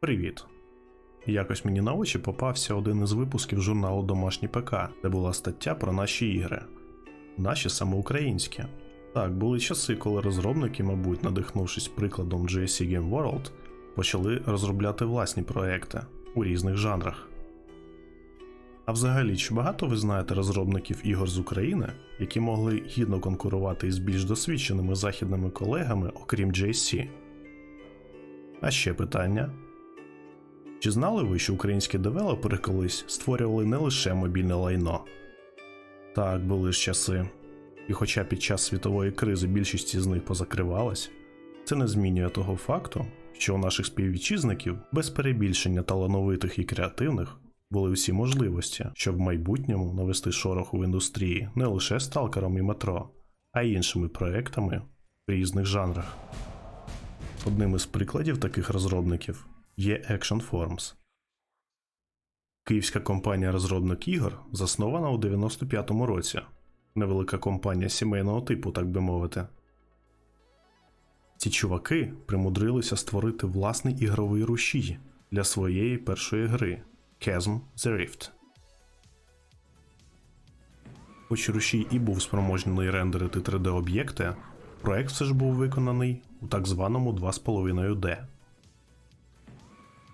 Привіт. Якось мені на очі попався один із випусків журналу Домашній ПК, де була стаття про наші ігри. Наші саме українські. Так, були часи, коли розробники, мабуть, надихнувшись прикладом GSC Game World, почали розробляти власні проекти у різних жанрах. А взагалі, чи багато ви знаєте розробників ігор з України, які могли гідно конкурувати із більш досвідченими західними колегами, окрім JC? А ще питання. Чи знали ви, що українські девелопери колись створювали не лише мобільне лайно? Так, були ж часи. І хоча під час світової кризи більшість із них позакривалась, це не змінює того факту, що у наших співвітчизників без перебільшення талановитих і креативних були всі можливості, щоб в майбутньому навести шороху в індустрії не лише сталкером і метро, а й іншими проектами в різних жанрах. Одним із прикладів таких розробників є Action Forms. Київська компанія розробник ігор заснована у 95-му році. Невелика компанія сімейного типу, так би мовити. Ці чуваки примудрилися створити власний ігровий рушій для своєї першої гри Chasm The Rift. Хоч рушій і був спроможний рендерити 3D-об'єкти, проект все ж був виконаний у так званому 2,5D.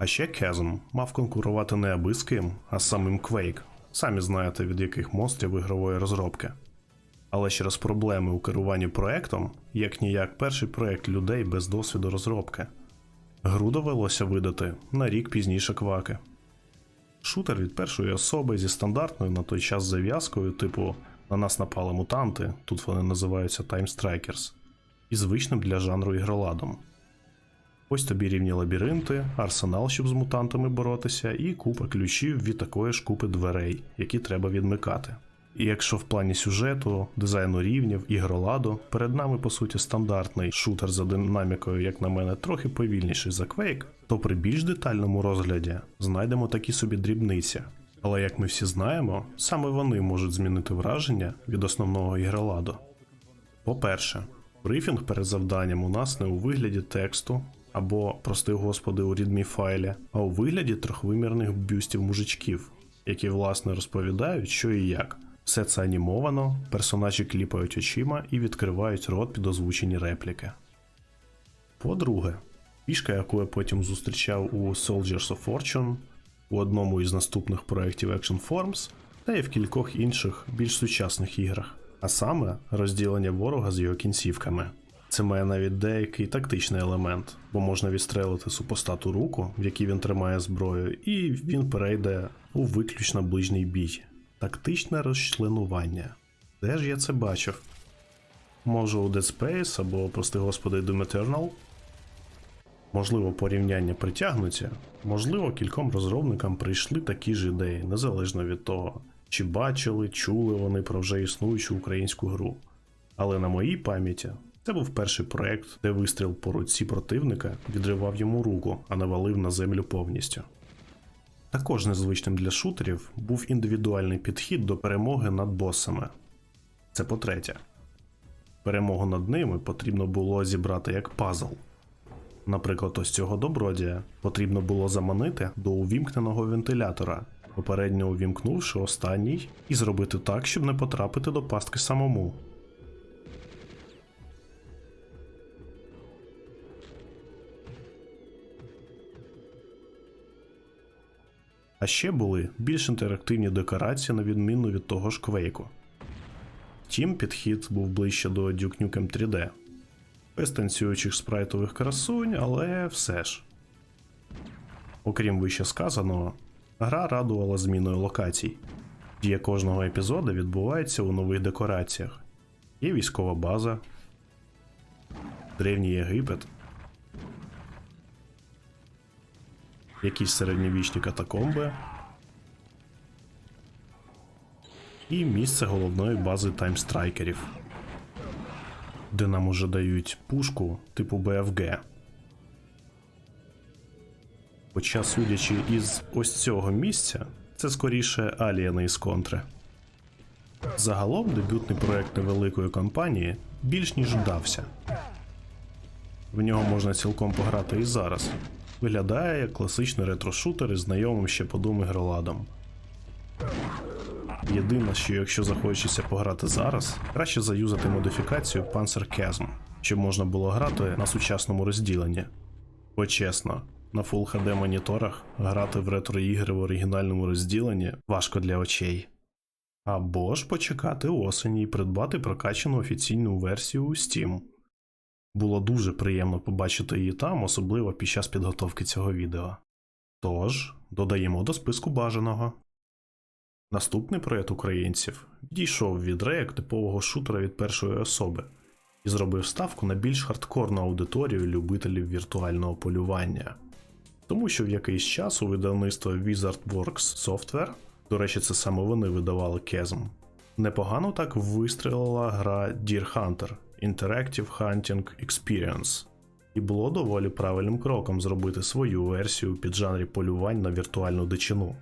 А ще Chasm мав конкурувати не аби з ким, а з самим Quake, самі знаєте від яких монстрів ігрової розробки. Але через проблеми у керуванні проектом, як ніяк перший проект людей без досвіду розробки. Гру довелося видати на рік пізніше кваки. Шутер від першої особи зі стандартною на той час зав'язкою, типу на нас напали мутанти, тут вони називаються Time Strikers, і звичним для жанру ігроладом. Ось тобі рівні лабіринти, арсенал, щоб з мутантами боротися, і купа ключів від такої ж купи дверей, які треба відмикати. І якщо в плані сюжету, дизайну рівнів, ігроладу, перед нами по суті стандартний шутер за динамікою, як на мене, трохи повільніший за Quake, то при більш детальному розгляді знайдемо такі собі дрібниці. Але як ми всі знаємо, саме вони можуть змінити враження від основного ігроладу. По-перше, брифінг перед завданням у нас не у вигляді тексту або, прости господи, у readme файлі, а у вигляді трьохвимірних бюстів мужичків, які власне розповідають, що і як. Все це анімовано, персонажі кліпають очима і відкривають рот під озвучені репліки. По-друге, фішка, яку я потім зустрічав у Soldiers of Fortune, у одному із наступних проєктів Action Forms, та й в кількох інших більш сучасних іграх, а саме розділення ворога з його кінцівками. Це має навіть деякий тактичний елемент, бо можна відстрелити супостату руку, в якій він тримає зброю, і він перейде у виключно ближній бій. Тактичне розчленування. Де ж я це бачив? Може у Dead Space або, прости господи, Doom Eternal? Можливо, порівняння притягнуться, можливо, кільком розробникам прийшли такі ж ідеї, незалежно від того, чи бачили, чули вони про вже існуючу українську гру. Але на моїй пам'яті це був перший проект, де вистріл по руці противника відривав йому руку, а не валив на землю повністю. Також незвичним для шутерів був індивідуальний підхід до перемоги над босами. Це по-третє. Перемогу над ними потрібно було зібрати як пазл. Наприклад, ось цього добродія потрібно було заманити до увімкненого вентилятора, попередньо увімкнувши останній, і зробити так, щоб не потрапити до пастки самому. А ще були більш інтерактивні декорації на відміну від того ж квейку. Втім, підхід був ближче до Duke Nukem 3D. Без танцюючих спрайтових красунь, але все ж. Окрім вище сказаного, гра радувала зміною локацій. Дія кожного епізоду відбувається у нових декораціях. Є військова база, Древній Єгипет, якісь середньовічні катакомби і місце головної бази таймстрайкерів, де нам уже дають пушку типу BFG. Хоча, судячи із ось цього місця, це скоріше алієни із контри. Загалом дебютний проект невеликої компанії більш ніж вдався. В нього можна цілком пограти і зараз, Виглядає як класичний ретро-шутер із знайомим ще по Doom ігроладом. Єдине, що якщо захочеться пограти зараз, краще заюзати модифікацію Panzer Chasm, щоб можна було грати на сучасному розділенні. Бо чесно, на Full HD моніторах грати в ретро-ігри в оригінальному розділенні важко для очей. Або ж почекати осені і придбати прокачану офіційну версію у Steam. Було дуже приємно побачити її там, особливо під час підготовки цього відео. Тож, додаємо до списку бажаного. Наступний проєкт українців відійшов від реєк типового шутера від першої особи і зробив ставку на більш хардкорну аудиторію любителів віртуального полювання. Тому що в якийсь час у видавництва WizardWorks Software, до речі, це саме вони видавали Chasm, непогано так вистрілила гра Deer Hunter Interactive Hunting Experience, і було доволі правильним кроком зробити свою версію під жанрі полювань на віртуальну дичину.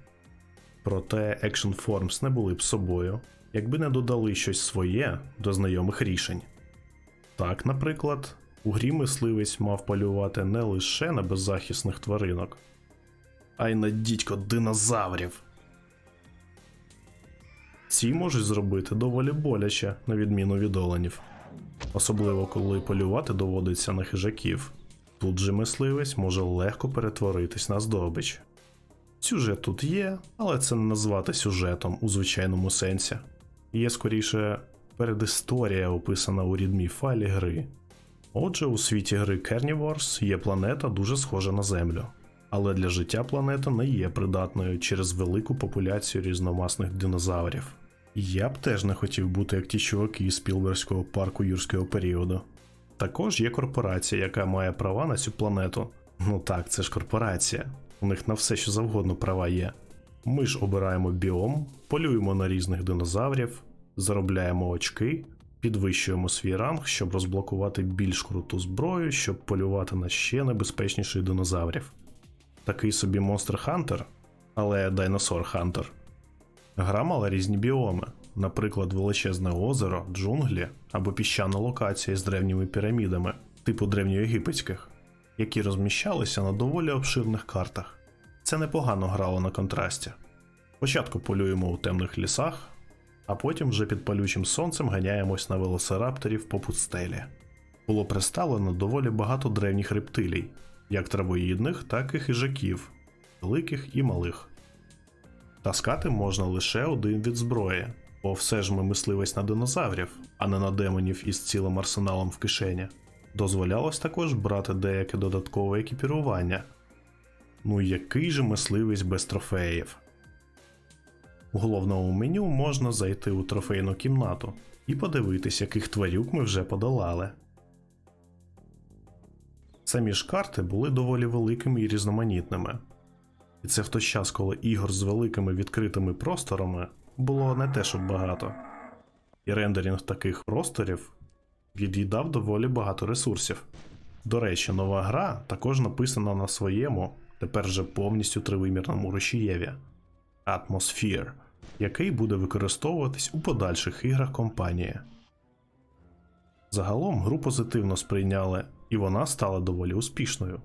Проте Action Forms не були б собою, якби не додали щось своє до знайомих рішень. Так, наприклад, у грі мисливець мав полювати не лише на беззахисних тваринок, а й на дідько динозаврів. Ці можуть зробити доволі боляче, на відміну від оленів. Особливо коли полювати доводиться на хижаків. Тут же мисливець може легко перетворитись на здобич. Сюжет тут є, але це не назвати сюжетом у звичайному сенсі. Є скоріше передісторія, описана у рідмі файлі гри. Отже, у світі гри Carnivores є планета дуже схожа на Землю, але для життя планета не є придатною через велику популяцію різномасних динозаврів. Я б теж не хотів бути як ті чуваки із Спілберського парку юрського періоду. Також є корпорація, яка має права на цю планету. Ну так, це ж корпорація. У них на все, що завгодно права є. Ми ж обираємо біом, полюємо на різних динозаврів, заробляємо очки, підвищуємо свій ранг, щоб розблокувати більш круту зброю, щоб полювати на ще небезпечніших динозаврів. Такий собі Monster Hunter, але Dinosaur Hunter. Гра мала різні біоми, наприклад, величезне озеро, джунглі або піщана локація з древніми пірамідами, типу древньоєгипетських, які розміщалися на доволі обширних картах. Це непогано грало на контрасті. Спочатку полюємо у темних лісах, а потім вже під палючим сонцем ганяємось на велосирапторів по пустелі. Було представлено доволі багато древніх рептилій, як травоїдних, так і хижаків, великих і малих. Таскати можна лише один від зброї, бо все ж ми мисливець на динозаврів, а не на демонів із цілим арсеналом в кишені. Дозволялось також брати деяке додаткове екіпірування. Ну який же мисливець без трофеїв? У головному меню можна зайти у трофейну кімнату і подивитись, яких тварюк ми вже подолали. Самі ж карти були доволі великими і різноманітними. І це в той час, коли ігор з великими відкритими просторами було не те, щоб багато. І рендеринг таких просторів від'їдав доволі багато ресурсів. До речі, нова гра також написана на своєму, тепер вже повністю тривимірному рушієві Atmosphere, який буде використовуватись у подальших іграх компанії. Загалом гру позитивно сприйняли, і вона стала доволі успішною.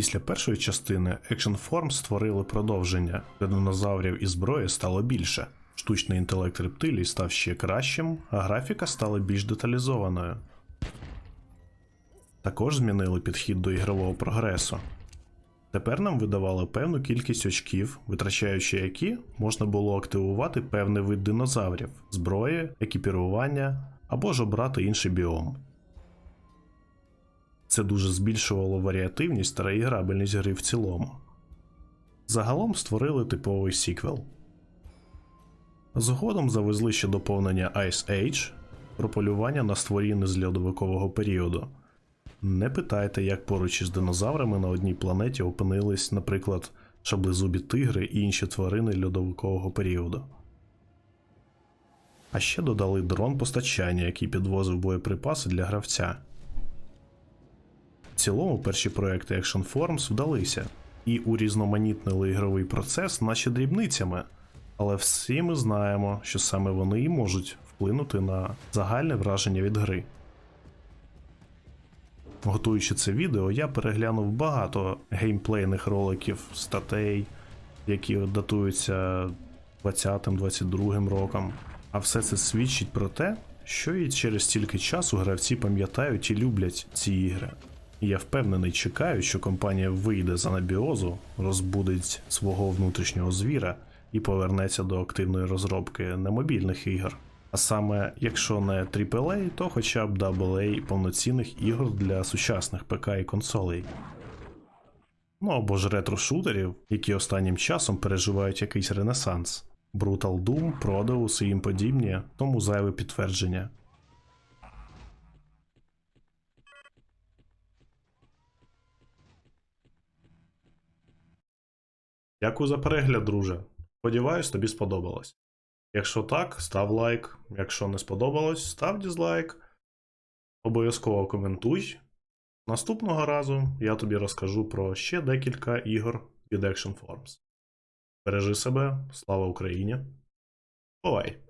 Після першої частини Action Forms створили продовження, де динозаврів і зброї стало більше. Штучний інтелект рептилій став ще кращим, а графіка стала більш деталізованою. Також змінили підхід до ігрового прогресу. Тепер нам видавали певну кількість очків, витрачаючи які можна було активувати певний вид динозаврів, зброї, екіпірування або ж обрати інший біом. Це дуже збільшувало варіативність та реіграбельність гри в цілому. Загалом створили типовий сіквел. Згодом завезли ще доповнення Ice Age про полювання на створіння з льодовикового періоду. Не питайте, як поруч із динозаврами на одній планеті опинились, наприклад, шаблезубі тигри і інші тварини льодовикового періоду. А ще додали дрон постачання, який підвозив боєприпаси для гравця. Цілому перші проекти Action Forms вдалися і урізноманітнили ігровий процес наче дрібницями, але всі ми знаємо, що саме вони і можуть вплинути на загальне враження від гри. Готуючи це відео, я переглянув багато геймплейних роликів, статей, які датуються 20-22 роком. А все це свідчить про те, що і через стільки часу гравці пам'ятають і люблять ці ігри. І я впевнений, чекаю, що компанія вийде з анабіозу, розбудить свого внутрішнього звіра і повернеться до активної розробки немобільних ігор. А саме, якщо не AAA, то хоча б AA повноцінних ігор для сучасних ПК і консолей. Ну або ж ретро-шутерів, які останнім часом переживають якийсь ренесанс. Brutal Doom, Prodeus і їм подібні, тому зайве підтвердження. Дякую за перегляд, друже. Сподіваюсь, тобі сподобалось. Якщо так, став лайк. Якщо не сподобалось, став дізлайк. Обов'язково коментуй. Наступного разу я тобі розкажу про ще декілька ігор від Action Forms. Бережи себе, слава Україні! Бувай!